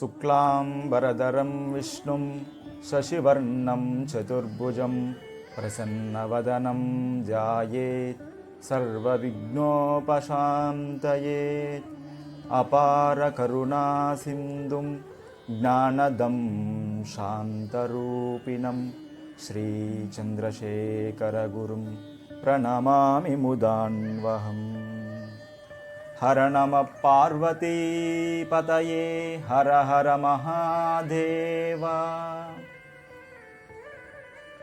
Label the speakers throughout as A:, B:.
A: शुक्लाम्बरधरं विष्णुं शशिवर्णं चतुर्भुजं प्रसन्नवदनं जायेत् सर्वविघ्नोपशान्तये। अपारकरुणासिन्धुं ज्ञानदं शान्तरूपिणं श्रीचन्द्रशेखरगुरुं प्रणमामि मुदान्वहम्। హర నమ పార్వతీపతయే హర హర మహాదేవా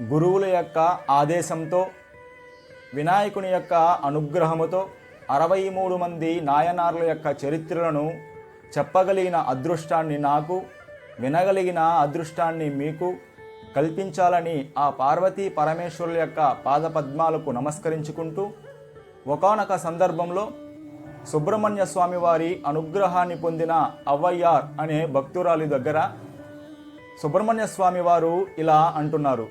A: గురువుల యొక్క ఆదేశంతో వినాయకుని యొక్క అనుగ్రహముతో అరవై మూడు మంది నాయనార్ల యొక్క చరిత్రలను చెప్పగలిగిన అదృష్టాన్ని నాకు వినగలిగిన అదృష్టాన్ని మీకు కల్పించాలని ఆ పార్వతీ పరమేశ్వరుల యొక్క పాదపద్మాలకు నమస్కరించుకుంటూ ఒకనొక సందర్భంలో సుబ్రహ్మణ్య స్వామి వారి అనుగ్రహాన్ని పొందిన అవ్వయ్యార్ అనే భక్తురాలి దగ్గర సుబ్రహ్మణ్య స్వామి వారు ఇలా అంటున్నారు.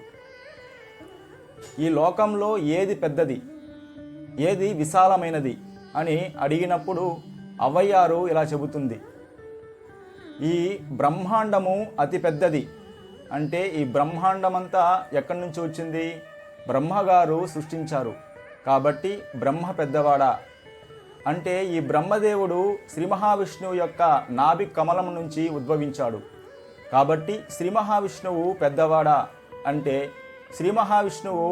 A: ఈ లోకంలో ఏది పెద్దది? ఏది విశాలమైనది? అని అడిగినప్పుడు అవ్వయ్యారు ఇలా చెబుతుంది. ఈ బ్రహ్మాండము అతి పెద్దది. అంటే ఈ బ్రహ్మాండమంతా ఎక్కడి నుంచి వచ్చింది? బ్రహ్మగారు సృష్టించారు. కాబట్టి బ్రహ్మ పెద్దవాడా? అంటే ఈ బ్రహ్మదేవుడు శ్రీ మహావిష్ణువు యొక్క నాభి కమలం నుంచి ఉద్భవించాడు. కాబట్టి శ్రీ మహావిష్ణువు పెద్దవాడ అంటే శ్రీ మహావిష్ణువు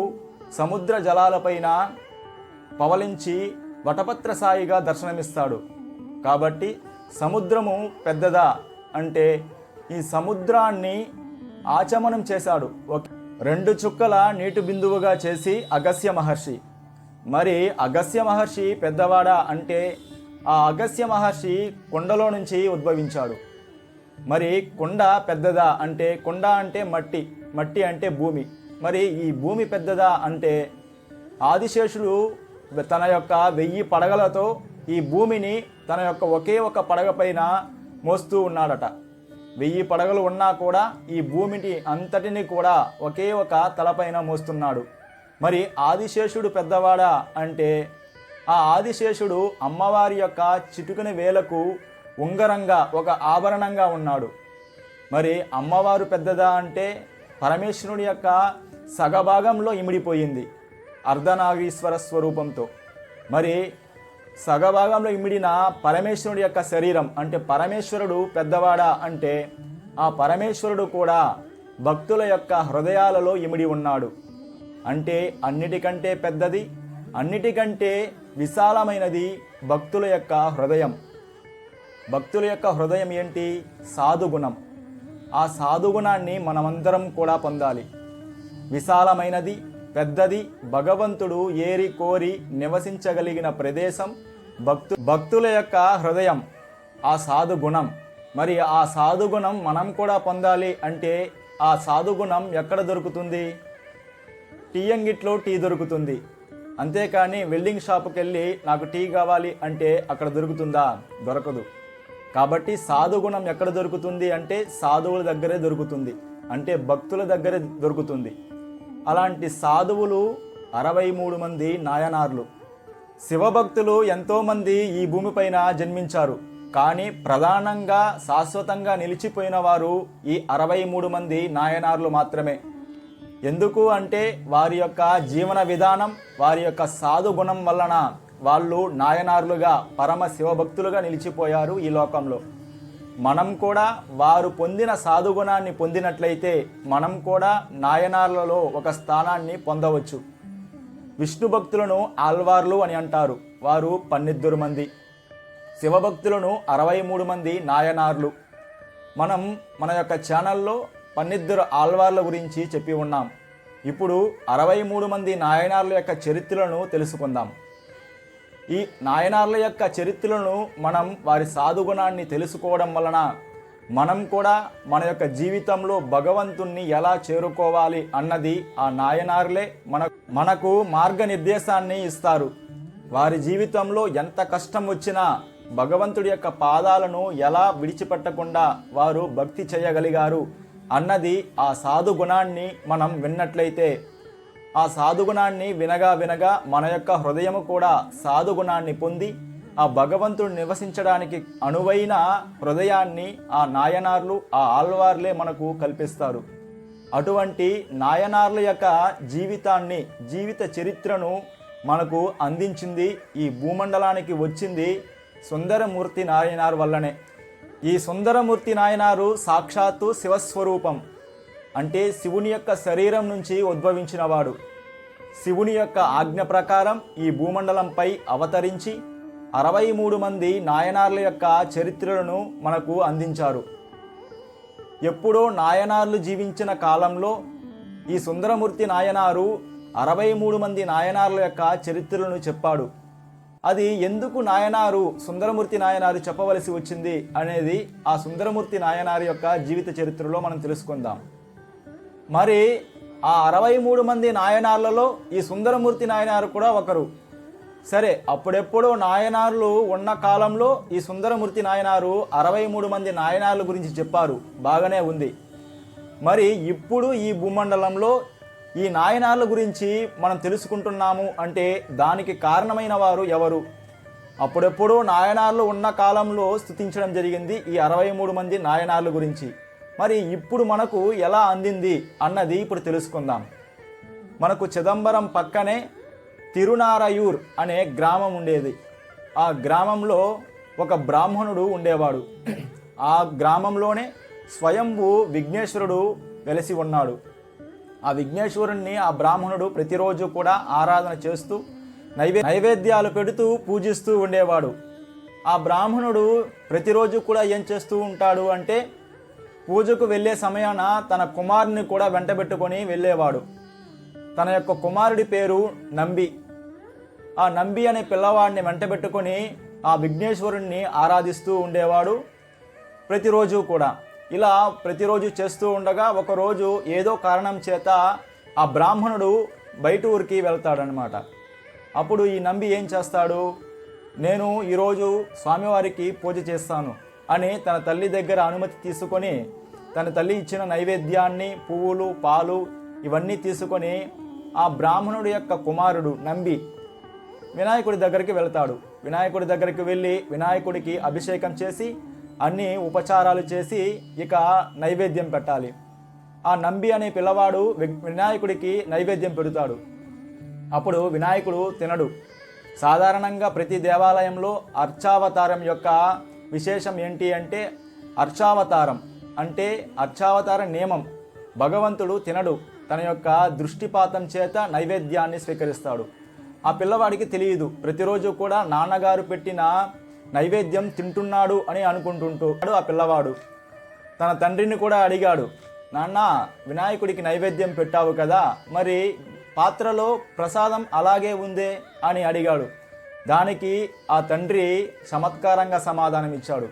A: సముద్ర జలాలపైన పవలించి వటపత్ర సాయిగా దర్శనమిస్తాడు. కాబట్టి సముద్రము పెద్దదా అంటే ఈ సముద్రాన్ని ఆచమనం చేశాడు. ఒక రెండు చుక్కల నీటి బిందువుగా చేసి అగస్య మహర్షి. మరి అగస్య మహర్షి పెద్దవాడ అంటే ఆ అగస్య మహర్షి కొండలో నుంచి ఉద్భవించాడు. మరి కొండ పెద్దదా అంటే కొండ అంటే మట్టి మట్టి అంటే భూమి. మరి ఈ భూమి పెద్దదా అంటే ఆదిశేషుడు తన యొక్క వెయ్యి పడగలతో ఈ భూమిని తన యొక్క ఒకే ఒక పడగ పైన మోస్తూ ఉన్నాడట. వెయ్యి పడగలు ఉన్నా కూడా ఈ భూమిని అంతటిని కూడా ఒకే ఒక తలపైన మోస్తున్నాడు. మరి ఆదిశేషుడు పెద్దవాడా అంటే ఆ ఆదిశేషుడు అమ్మవారి యొక్క చిటుకుని వేలకు ఉంగరంగా ఒక ఆభరణంగా ఉన్నాడు. మరి అమ్మవారు పెద్దదా అంటే పరమేశ్వరుడి యొక్క సగభాగంలో ఇమిడిపోయింది అర్ధనాగీశ్వర స్వరూపంతో. మరి సగభాగంలో ఇమిడిన పరమేశ్వరుడి యొక్క శరీరం అంటే పరమేశ్వరుడు పెద్దవాడా అంటే ఆ పరమేశ్వరుడు కూడా భక్తుల యొక్క హృదయాలలో ఇమిడి ఉన్నాడు. అంటే అన్నిటికంటే పెద్దది అన్నిటికంటే విశాలమైనది భక్తుల యొక్క హృదయం. భక్తుల యొక్క హృదయం ఏంటి? సాధుగుణం. ఆ సాధుగుణాన్ని మనమందరం కూడా పొందాలి. విశాలమైనది పెద్దది భగవంతుడు ఏరి కోరి నివసించగలిగిన ప్రదేశం భక్తు భక్తుల యొక్క హృదయం ఆ సాధుగుణం. మరి ఆ సాధుగుణం మనం కూడా పొందాలి అంటే ఆ సాధుగుణం ఎక్కడ దొరుకుతుంది? టీ అంగిట్లో టీ దొరుకుతుంది. అంతేకాని వెల్డింగ్ షాప్కి వెళ్ళి నాకు టీ కావాలి అంటే అక్కడ దొరుకుతుందా? దొరకదు. కాబట్టి సాధుగుణం ఎక్కడ దొరుకుతుంది అంటే సాధువుల దగ్గరే దొరుకుతుంది. అంటే భక్తుల దగ్గరే దొరుకుతుంది. అలాంటి సాధువులు అరవై మూడు మంది నాయనార్లు. శివభక్తులు ఎంతోమంది ఈ భూమిపైన జన్మించారు. కానీ ప్రధానంగా శాశ్వతంగా నిలిచిపోయిన వారు ఈ అరవై మూడు మంది నాయనార్లు మాత్రమే. ఎందుకు అంటే వారి యొక్క జీవన విధానం వారి యొక్క సాధు గుణం వలన వాళ్ళు నాయనార్లుగా పరమ శివభక్తులుగా నిలిచిపోయారు ఈ లోకంలో. మనం కూడా వారు పొందిన సాధుగుణాన్ని పొందినట్లయితే మనం కూడా నాయనార్లలో ఒక స్థానాన్ని పొందవచ్చు. విష్ణు భక్తులను ఆల్వార్లు అని అంటారు. వారు పన్నిద్దరు మంది. శివభక్తులను అరవై మూడు మంది నాయనార్లు. మనం మన యొక్క ఛానల్లో పన్నిద్దరు ఆల్వార్ల గురించి చెప్పి ఉన్నాం. ఇప్పుడు అరవై మూడు మంది నాయనార్ల యొక్క చరిత్రలను తెలుసుకుందాం. ఈ నాయనార్ల యొక్క చరిత్రలను మనం వారి సాధుగుణాన్ని తెలుసుకోవడం వలన మనం కూడా మన యొక్క జీవితంలో భగవంతుణ్ణి ఎలా చేరుకోవాలి అన్నది ఆ నాయనార్లే మన మనకు మార్గనిర్దేశాన్ని ఇస్తారు. వారి జీవితంలో ఎంత కష్టం వచ్చినా భగవంతుడి యొక్క పాదాలను ఎలా విడిచిపెట్టకుండా వారు భక్తి చేయగలిగారు అన్నది ఆ సాధుగుణాన్ని మనం విన్నట్లయితే ఆ సాధుగుణాన్ని వినగా వినగా మన యొక్క హృదయము కూడా సాధుగుణాన్ని పొంది ఆ భగవంతుడు నివసించడానికి అనువైన హృదయాన్ని ఆ నాయనార్లు ఆ ఆల్వార్లే మనకు కల్పిస్తారు. అటువంటి నాయనార్ల యొక్క జీవితాన్ని జీవిత చరిత్రను మనకు అందించింది ఈ భూమండలానికి వచ్చింది సుందరమూర్తి నాయనార్ వల్లనే. ఈ సుందరమూర్తి నాయనారు సాక్షాత్తు శివస్వరూపం. అంటే శివుని యొక్క శరీరం నుంచి ఉద్భవించినవాడు. శివుని యొక్క ఆజ్ఞ ప్రకారం ఈ భూమండలంపై అవతరించి అరవై మూడు మంది నాయనార్ల యొక్క చరిత్రలను మనకు అందించారు ఎప్పుడో నాయనార్లు జీవించిన కాలంలో ఈ సుందరమూర్తి నాయనారు అరవై మూడు మంది నాయనార్ల యొక్క చరిత్రలను చెప్పాడు. అది ఎందుకు నాయనారు సుందరమూర్తి నాయనారు చెప్పవలసి వచ్చింది అనేది ఆ సుందరమూర్తి నాయనారు యొక్క జీవిత చరిత్రలో మనం తెలుసుకుందాం. మరి ఆ అరవై మూడు మంది నాయనార్లలో ఈ సుందరమూర్తి నాయనారు కూడా ఒకరు. సరే అప్పుడెప్పుడో నాయనార్లు ఉన్న కాలంలో ఈ సుందరమూర్తి నాయనారు అరవై మూడు మంది నాయనార్ల గురించి చెప్పారు. బాగానే ఉంది. మరి ఇప్పుడు ఈ భూమండలంలో ఈ నాయనార్ల గురించి మనం తెలుసుకుంటున్నాము అంటే దానికి కారణమైన వారు ఎవరు? అప్పుడెప్పుడో నాయనార్లు ఉన్న కాలంలో స్థుతించడం జరిగింది ఈ అరవై మూడు మంది నాయనార్ల గురించి. మరి ఇప్పుడు మనకు ఎలా అందింది అన్నది ఇప్పుడు తెలుసుకుందాం. మనకు చిదంబరం పక్కనే తిరునారయూర్ అనే గ్రామం ఉండేది. ఆ గ్రామంలో ఒక బ్రాహ్మణుడు ఉండేవాడు. ఆ గ్రామంలోనే స్వయంభూ విఘ్నేశ్వరుడు వెలసి ఉన్నాడు. ఆ విఘ్నేశ్వరుణ్ణి ఆ బ్రాహ్మణుడు ప్రతిరోజు కూడా ఆరాధన చేస్తూ నైవే నైవేద్యాలు పెడుతూ పూజిస్తూ ఉండేవాడు. ఆ బ్రాహ్మణుడు ప్రతిరోజు కూడా ఏం చేస్తూ ఉంటాడు అంటే పూజకు వెళ్ళే సమయాన తన కుమారుని కూడా వెంటబెట్టుకొని వెళ్ళేవాడు. తన యొక్క కుమారుడి పేరు నంబి. ఆ నంబి అనే పిల్లవాడిని వెంటబెట్టుకొని ఆ విఘ్నేశ్వరుణ్ణి ఆరాధిస్తూ ఉండేవాడు ప్రతిరోజు కూడా. ఇలా ప్రతిరోజు చేస్తూ ఉండగా ఒకరోజు ఏదో కారణం చేత ఆ బ్రాహ్మణుడు బయట ఊరికి వెళ్తాడనమాట అప్పుడు ఈ నంబి ఏం చేస్తాడు? నేను ఈరోజు స్వామివారికి పూజ చేస్తాను అని తన తల్లి దగ్గర అనుమతి తీసుకొని తన తల్లి ఇచ్చిన నైవేద్యాన్ని పువ్వులు పాలు ఇవన్నీ తీసుకొని ఆ బ్రాహ్మణుడి యొక్క కుమారుడు నంబి వినాయకుడి దగ్గరికి వెళ్తాడు. వినాయకుడి దగ్గరికి వెళ్ళి వినాయకుడికి అభిషేకం చేసి అన్ని ఉపచారాలు చేసి ఇక నైవేద్యం పెట్టాలి. ఆ నంబి అనే పిల్లవాడు వి- వినాయకుడికి నైవేద్యం పెడతాడు. అప్పుడు వినాయకుడు తినడు. సాధారణంగా ప్రతి దేవాలయంలో అర్చావతారం యొక్క విశేషం ఏంటి అంటే అర్చావతారం అంటే అర్చావతార నియమం. భగవంతుడు తినడు. తన యొక్క దృష్టిపాతం చేత నైవేద్యాన్ని స్వీకరిస్తాడు. ఆ పిల్లవాడికి తెలియదు. ప్రతిరోజు కూడా నాన్నగారు పెట్టిన నైవేద్యం తింటున్నాడు అని అనుకుంటుంటాడు ఆ పిల్లవాడు. తన తండ్రిని కూడా అడిగాడు నాన్న వినాయకుడికి నైవేద్యం పెట్టావు కదా మరి పాత్రలో ప్రసాదం అలాగే ఉందే? అని అడిగాడు. దానికి ఆ తండ్రి చమత్కారంగా సమాధానం ఇచ్చాడు.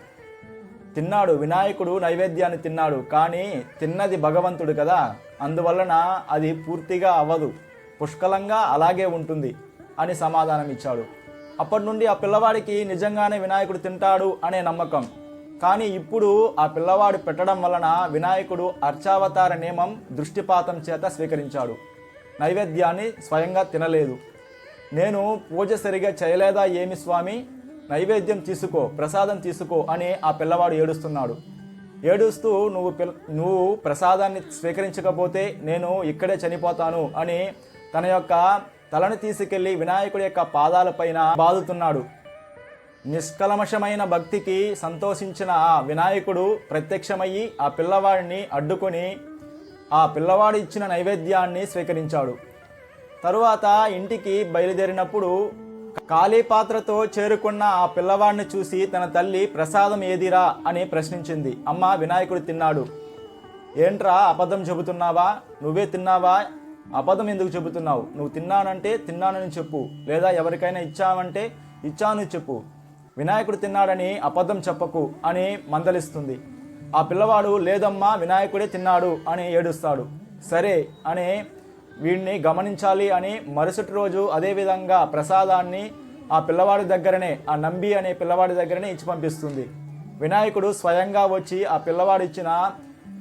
A: తిన్నాడు వినాయకుడు నైవేద్యాన్ని తిన్నాడు కానీ తిన్నది భగవంతుడు కదా అందువలన అది పూర్తిగా అవ్వదు పుష్కలంగా అలాగే ఉంటుంది అని సమాధానం ఇచ్చాడు. అప్పటి నుండి ఆ పిల్లవాడికి నిజంగానే వినాయకుడు తింటాడు అనే నమ్మకం. కానీ ఇప్పుడు ఆ పిల్లవాడు పెట్టడం వలన వినాయకుడు అర్చావతార నియమం దృష్టిపాతం చేత స్వీకరించాడు. నైవేద్యాన్ని స్వయంగా తినలేదు. నేను పూజ సరిగా చేయలేదా ఏమి స్వామి? నైవేద్యం తీసుకో ప్రసాదం తీసుకో అని ఆ పిల్లవాడు ఏడుస్తున్నాడు. ఏడుస్తూ నువ్వు పిల్ నువ్వు ప్రసాదాన్ని స్వీకరించకపోతే నేను ఇక్కడే చనిపోతాను అని తన యొక్క తలను తీసుకెళ్ళి వినాయకుడి యొక్క పాదాలపైన బాదుతున్నాడు. నిష్కలమషమైన భక్తికి సంతోషించిన ఆ వినాయకుడు ప్రత్యక్షమయ్యి ఆ పిల్లవాడిని అడ్డుకొని ఆ పిల్లవాడు ఇచ్చిన నైవేద్యాన్ని స్వీకరించాడు. తరువాత ఇంటికి బయలుదేరినప్పుడు ఖాళీ పాత్రతో చేరుకున్న ఆ పిల్లవాడిని చూసి తన తల్లి ప్రసాదం ఏదిరా? అని ప్రశ్నించింది. అమ్మ వినాయకుడు తిన్నాడు. ఏంట్రా అబద్ధం చెబుతున్నావా? నువ్వే తిన్నావా? అబద్ధం ఎందుకు చెబుతున్నావు? నువ్వు తిన్నానంటే తిన్నానని చెప్పు. లేదా ఎవరికైనా ఇచ్చావంటే ఇచ్చాను చెప్పు. వినాయకుడు తిన్నాడని అబద్ధం చెప్పకు అని మందలిస్తుంది. ఆ పిల్లవాడు లేదమ్మా వినాయకుడే తిన్నాడు అని ఏడుస్తాడు. సరే అని వీడిని గమనించాలి అని మరుసటి రోజు అదేవిధంగా ప్రసాదాన్ని ఆ పిల్లవాడి దగ్గరనే ఆ నంబి అనే పిల్లవాడి దగ్గరనే ఇచ్చి పంపిస్తుంది. వినాయకుడు స్వయంగా వచ్చి ఆ పిల్లవాడిచ్చిన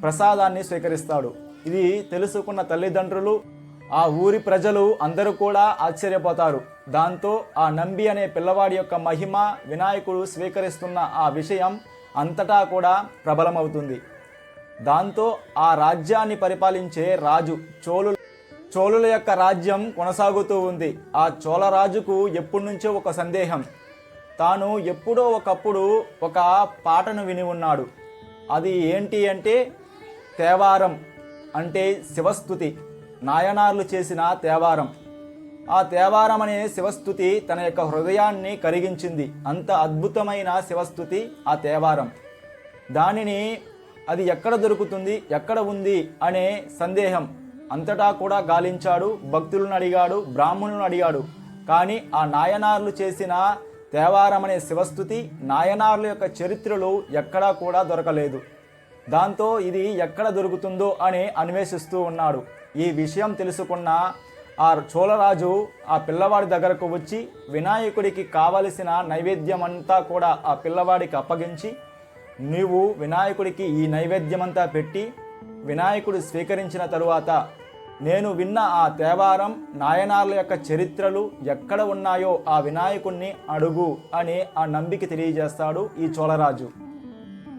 A: ప్రసాదాన్ని స్వీకరిస్తాడు. ఇది తెలుసుకున్న తల్లిదండ్రులు ఆ ఊరి ప్రజలు అందరూ కూడా ఆశ్చర్యపోతారు. దాంతో ఆ నంబి అనే పిల్లవాడి యొక్క మహిమ వినాయకుడు స్వీకరిస్తున్న ఆ విషయం అంతటా కూడా ప్రబలమవుతుంది. దాంతో ఆ రాజ్యాన్ని పరిపాలించే రాజు చోళు చోళుల యొక్క రాజ్యం కొనసాగుతూ ఉంది. ఆ చోళరాజుకు ఎప్పటి నుంచో ఒక సందేహం. తాను ఎప్పుడో ఒకప్పుడు ఒక పాటను విని ఉన్నాడు. అది ఏంటి అంటే తేవారం అంటే శివస్థుతి. నాయనార్లు చేసిన తేవారం. ఆ తేవారం అనే శివస్థుతి తన యొక్క హృదయాన్ని కరిగించింది. అంత అద్భుతమైన శివస్థుతి ఆ తేవారం. దానిని అది ఎక్కడ దొరుకుతుంది ఎక్కడ ఉంది అనే సందేహం అంతటా కూడా గాలించాడు భక్తులను అడిగాడు బ్రాహ్మణులను అడిగాడు. కానీ ఆ నాయనార్లు చేసిన తేవారం అనే శివస్థుతి నాయనార్ల యొక్క చరిత్రలు ఎక్కడా కూడా దొరకలేదు. దాంతో ఇది ఎక్కడ దొరుకుతుందో అని అన్వేషిస్తూ ఉన్నాడు. ఈ విషయం తెలుసుకున్న ఆ చోళరాజు ఆ పిల్లవాడి దగ్గరకు వచ్చి వినాయకుడికి కావలసిన నైవేద్యం అంతా కూడా ఆ పిల్లవాడికి అప్పగించి నీవు వినాయకుడికి ఈ నైవేద్యమంతా పెట్టి వినాయకుడు స్వీకరించిన తరువాత నేను విన్న ఆ తేవారం నాయనార్ల యొక్క చరిత్రలు ఎక్కడ ఉన్నాయో ఆ వినాయకుణ్ణి అడుగు అని ఆ నంబిక తెలియజేస్తాడు ఈ చోళరాజు.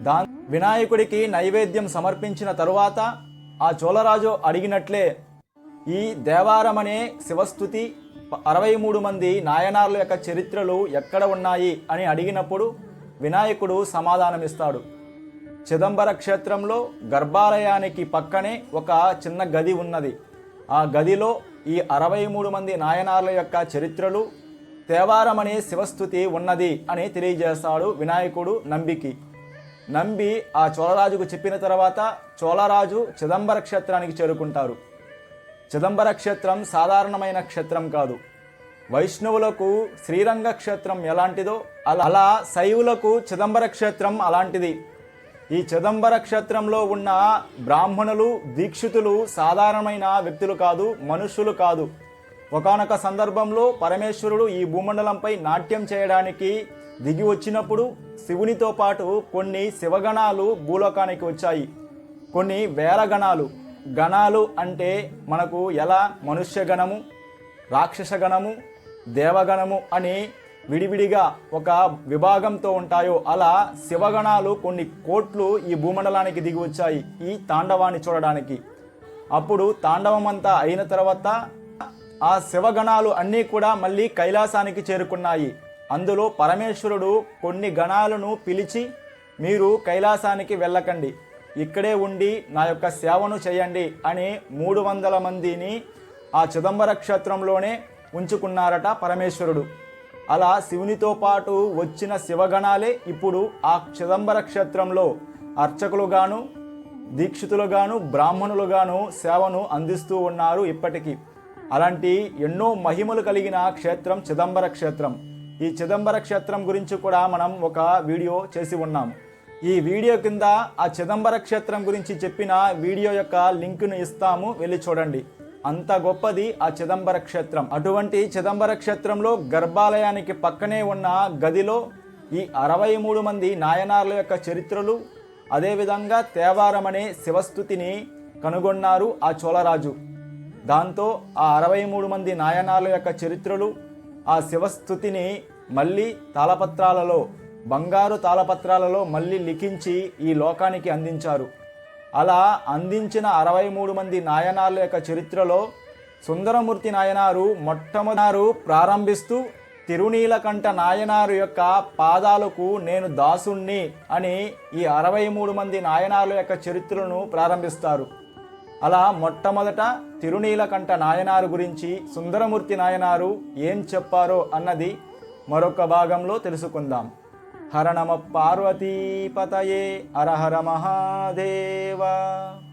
A: దా వినాయకుడికి నైవేద్యం సమర్పించిన తరువాత ఆ చోళరాజు అడిగినట్లే ఈ దేవారం అనే శివస్థుతి అరవై మూడు మంది నాయనార్ల యొక్క చరిత్రలు ఎక్కడ ఉన్నాయి అని అడిగినప్పుడు వినాయకుడు సమాధానమిస్తాడు. చిదంబర క్షేత్రంలో గర్భాలయానికి పక్కనే ఒక చిన్న గది ఉన్నది. ఆ గదిలో ఈ అరవై మూడు మంది నాయనార్ల యొక్క చరిత్రలు తేవారం అనే శివస్థుతి ఉన్నది అని తెలియజేస్తాడు వినాయకుడు నంబికి. నంబి ఆ చోళరాజుకు చెప్పిన తర్వాత చోళరాజు చిదంబర క్షేత్రానికి చేరుకుంటారు. చిదంబర క్షేత్రం సాధారణమైన క్షేత్రం కాదు. వైష్ణవులకు శ్రీరంగ క్షేత్రం ఎలాంటిదో అలా అలా శైవులకు చిదంబర క్షేత్రం అలాంటిది. ఈ చిదంబర క్షేత్రంలో ఉన్న బ్రాహ్మణులు దీక్షితులు సాధారణమైన వ్యక్తులు కాదు మనుషులు కాదు. ఒకానొక సందర్భంలో పరమేశ్వరుడు ఈ భూమండలంపై నాట్యం చేయడానికి దిగి వచ్చినప్పుడు శివునితో పాటు కొన్ని శివగణాలు భూలోకానికి వచ్చాయి. కొన్ని వేల గణాలు గణాలు అంటే మనకు ఎలా? మనుష్య గణము దేవగణము అని విడివిడిగా ఒక విభాగంతో ఉంటాయో అలా శివగణాలు కొన్ని కోట్లు ఈ భూమండలానికి దిగి వచ్చాయి ఈ తాండవాన్ని చూడడానికి. అప్పుడు తాండవం అంతా అయిన తర్వాత ఆ శివగణాలు అన్నీ కూడా మళ్ళీ కైలాసానికి చేరుకున్నాయి. అందులో పరమేశ్వరుడు కొన్ని గణాలను పిలిచి మీరు కైలాసానికి వెళ్ళకండి. ఇక్కడే ఉండి నా యొక్క సేవను చేయండి అని మూడు వందల మందిని ఆ చిదంబర క్షేత్రంలోనే ఉంచుకున్నారట పరమేశ్వరుడు. అలా శివునితో పాటు వచ్చిన శివగణాలే ఇప్పుడు ఆ చిదంబర క్షేత్రంలో అర్చకులుగాను దీక్షితులుగాను బ్రాహ్మణులుగాను సేవను అందిస్తూ ఉన్నారు ఇప్పటికీ. అలాంటి ఎన్నో మహిమలు కలిగిన క్షేత్రం చిదంబర క్షేత్రం. ఈ చిదంబర క్షేత్రం గురించి కూడా మనం ఒక వీడియో చేసి ఉన్నాం ఈ వీడియో కింద ఆ చిదంబర క్షేత్రం గురించి చెప్పిన వీడియో యొక్క లింక్ను ఇస్తాము. వెళ్ళి చూడండి. అంత గొప్పది ఆ చిదంబర క్షేత్రం. అటువంటి చిదంబర క్షేత్రంలో గర్భాలయానికి పక్కనే ఉన్న గదిలో ఈ అరవై మూడు మంది నాయనార్ల యొక్క చరిత్రలు అదేవిధంగా తేవారం అనే శివస్థుతిని కనుగొన్నారు ఆ చోళరాజు. దాంతో ఆ అరవై మూడు మంది నాయనార్ల యొక్క చరిత్రలు ఆ శివస్థుతిని మళ్ళీ తాళపత్రాలలో బంగారు తాళపత్రాలలో మళ్ళీ లిఖించి ఈ లోకానికి అందించారు. అలా అందించిన అరవై మూడు మంది నాయనార్ల యొక్క చరిత్రలో సుందరమూర్తి నాయనారు మొట్టమొదరు ప్రారంభిస్తూ తిరునీలకంఠ నాయనారు యొక్క పాదాలకు నేను దాసుణ్ణి అని ఈ అరవై మూడు మంది నాయనార్ల యొక్క చరిత్రను ప్రారంభిస్తారు. అలా మొట్టమొదట తిరునీలకంఠ నాయనారు గురించి సుందరమూర్తి నాయనారు ఏం చెప్పారో అన్నది మరొక భాగంలో తెలుసుకుందాం. హరణమ పార్వతీపతయే అరహర మహాదేవా మహాదేవ